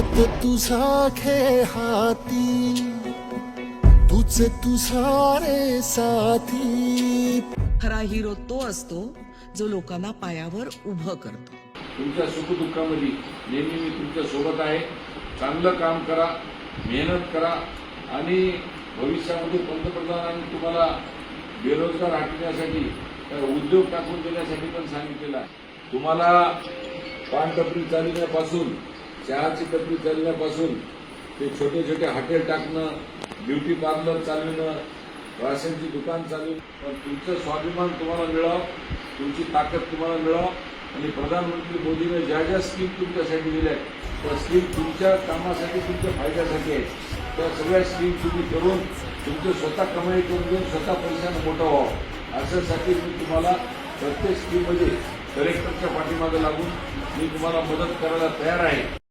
तुझा खेळ हाती तुझ तुझा रे साथी. खरा हिरो तो असतो जो लोकांना पायावर उभं करतो. तुमच्या सुखदुःखामध्ये नेहमी मी तुमच्यासोबत आहे. चांगलं काम करा मेहनत करा आणि भविष्यामध्ये पंतप्रधानांनी तुम्हाला बेरोजगार हटण्यासाठी अ, उद्योग टाकून देण्यासाठी पण सांगितलेलं आहे. तुम्हाला पान टपरी चालविण्यापासून चहाची टपरी चालण्यापासून ते छोटे छोटे हॉटेल टाकणं ब्युटी पार्लर चालविणं राशनची दुकान चालविणं. पण तुमचं स्वाभिमान तुम्हाला मिळावं तुमची ताकद तुम्हाला मिळावं. आणि प्रधानमंत्री मोदीने ज्या ज्या स्कीम तुमच्यासाठी दिल्या आहेत त्या स्कीम तुमच्या कामासाठी तुमच्या फायद्यासाठी आहेत. त्या सगळ्या स्कीम तुम्ही करून तुमचं स्वतः कमाई करून घेऊन स्वतः पैशानं मोठं व्हावं. अशासाठी मी तुम्हाला प्रत्येक स्कीममध्ये कलेक्टरच्या पाठीमागे लागून मी तुम्हाला मदत करायला तयार आहे.